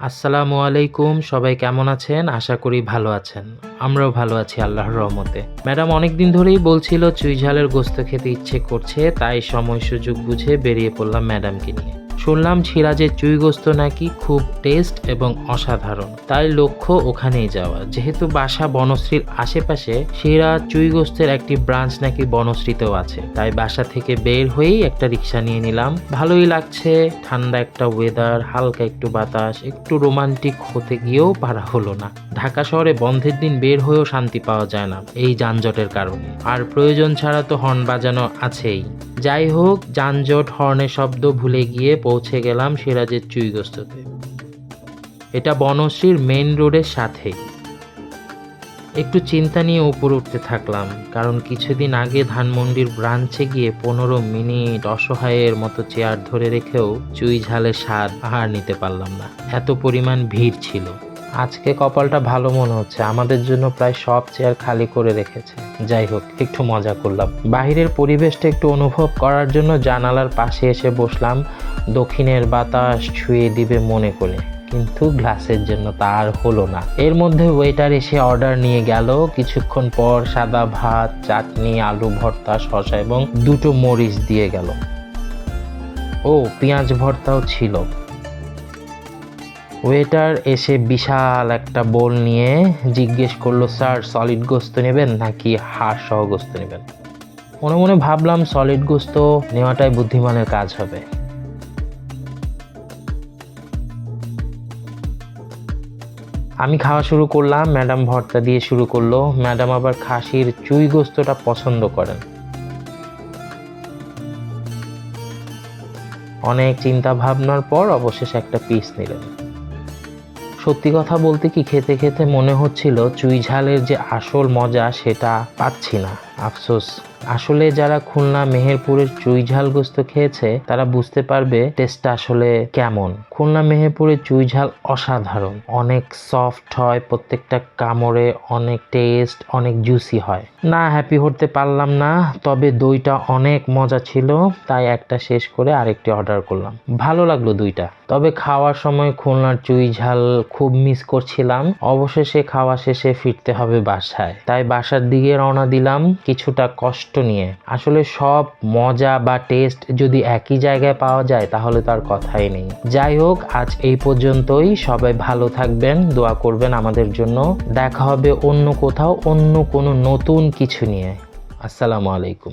আসসালামু আলাইকুম, সবাই কেমন আছেন? আশা করি ভালো আছেন। আমরাও ভালো আছি আল্লাহর রহমতে। ম্যাডাম, অনেকদিন ধরেই বলছিল, চুইঝালের গোস্ত খেতে ইচ্ছে করছে, তাই সময় সুযোগ বুঝে বেরিয়ে পড়লাম ম্যাডামকে নিয়ে। শুনলাম সিরাজের চুই গোস্ত নাকি খুব টেস্ট এবং অসাধারণ। তাই লক্ষ্য ওখানেই যাওয়া। যেহেতু বাসা বনশ্রীর আশেপাশে, সিরাজ চুই গোস্তের একটি ব্রাঞ্চ নাকি বনশ্রীতেও আছে। তাই বাসা থেকে বের হয়েই একটা রিক্সা নিয়ে নিলাম। ভালোই লাগছে। ঠান্ডা একটা ওয়েদার হালকা একটু বাতাস, একটু রোমান্টিক হতে গিয়েও পারা হলো না। ঢাকা শহরে বন্ধের দিন বের হয়েও শান্তি পাওয়া যায় না, এই যানজটের কারণে। আর প্রয়োজন ছাড়া তো হর্ন বাজানো আছেই। যাই হোক যানজট, হর্নের শব্দ ভুলে গিয়ে পৌঁছে গেলাম সিরাজের চুইগস্ততে এটা বনশ্রীর মেইন রোডের সাথে। একটু চিন্তা নিয়ে উপরে উঠতে থাকলাম, কারণ কিছুদিন আগে ধানমন্ডির ব্রাঞ্চে গিয়ে পনেরো মিনিট অসহায়ের মতো চেয়ার ধরে রেখেও চুই ঝালের স্বাদ আর নিতে পারলাম না। এত পরিমাণ ভিড় ছিল। আজকে কপালটা ভালো মনে হচ্ছে, আমাদের জন্য প্রায় সব চেয়ার খালি করে রেখেছে। যাই হোক, একটু মজা করলাম। বাহিরের পরিবেশটা একটু অনুভব করার জন্য জানালার পাশে এসে বসলাম, দক্ষিণের বাতাস ছুঁয়ে দিবে মনে করে। কিন্তু গ্লাসের জন্য তা আর হলো না। এর মধ্যে ওয়েটার এসে অর্ডার নিয়ে গেল। কিছুক্ষণ পর সাদা ভাত, চাটনি, আলু ভর্তা, শসা এবং দুটো মরিচ দিয়ে গেল। ও, পেঁয়াজ ভর্তাও ছিল। ওয়েটার এসে বিশাল একটা বোল নিয়ে জিজ্ঞেস করল স্যার সলিড গোস্ত নেবেন নাকি হাড় সহ গোস্ত নেবেন? মনে মনে ভাবলাম সলিড গোস্ত নেওয়াটাই বুদ্ধিমানের কাজ হবে। আমি খাওয়া শুরু করলাম ম্যাডাম ভর্তা দিয়ে শুরু করল। ম্যাডাম আবার খাসির চুই গোস্তটা পছন্দ করেন। অনেক চিন্তা ভাবনার পর অবশেষে একটা পিস নিলেন। সত্যি কথা বলতে কি খেতে খেতে মনে হচ্ছিল চুই ঝালের যে আসল মজা সেটা পাচ্ছি না। আফসোস। আসলে যারা খুলনা মেহেরপুরের চুই ঝাল গোস্ত খেয়েছে, তারা বুঝতে পারবে টেস্টটা আসলে কেমন। খুলনা মেহেরপুরের চুই ঝাল অসাধারণ। অনেক সফট হয়, প্রত্যেকটা কামড়ে অনেক টেস্ট, অনেক জুসি হয়। না হ্যাপি হতে পারলাম না, তবে দইটা অনেক মজা ছিল, তাই একটা শেষ করে আরেকটি অর্ডার করলাম। ভালো লাগল দুইটা। তবে খাওয়ার সময় খুলনার চুই ঝাল খুব মিস করছিলাম। অবশেষে খাওয়া শেষে ফিরতে হবে বাসায়। তাই বাসার দিকে রওনা দিলাম। কিছুটা কষ্ট নিয়ে। আসলে সব মজা বা টেস্ট যদি একই জায়গায় পাওয়া যায়, তাহলে তার কথাই নেই। যাই হোক, আজ এই পর্যন্তই। সবাই ভালো থাকবেন, দোয়া করবেন আমাদের জন্য। দেখা হবে অন্য কোথাও, অন্য কোনো নতুন কিছু নিয়ে। আসসালামু আলাইকুম।